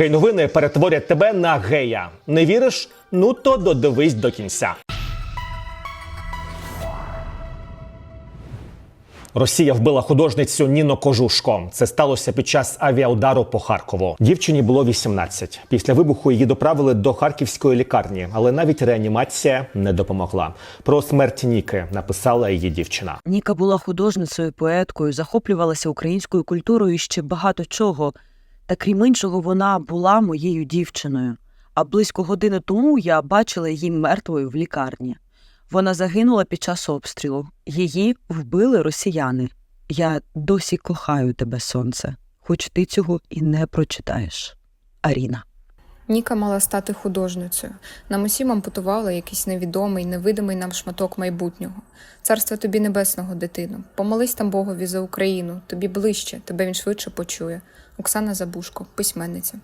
Гей-новини перетворять тебе на гея. Не віриш? Ну то додивись до кінця. Росія вбила художницю Ніно Кожушко. Це сталося під час авіаудару по Харкову. Дівчині було 18. Після вибуху її доправили до харківської лікарні, але навіть реанімація не допомогла. Про смерть Ніки написала її дівчина. Ніка була художницею, поеткою, захоплювалася українською культурою і ще багато чого. Та крім іншого, вона була моєю дівчиною. А близько години тому я бачила її мертвою в лікарні. Вона загинула під час обстрілу. Її вбили росіяни. Я досі кохаю тебе, сонце, хоч ти цього і не прочитаєш. Аріна. Ніка мала стати художницею. Нам усім ампутували якийсь невідомий, невидимий нам шматок майбутнього. Царство тобі небесного, дитину. Помолись там Богові за Україну. Тобі ближче, тебе він швидше почує. Оксана Забушко, письменниця.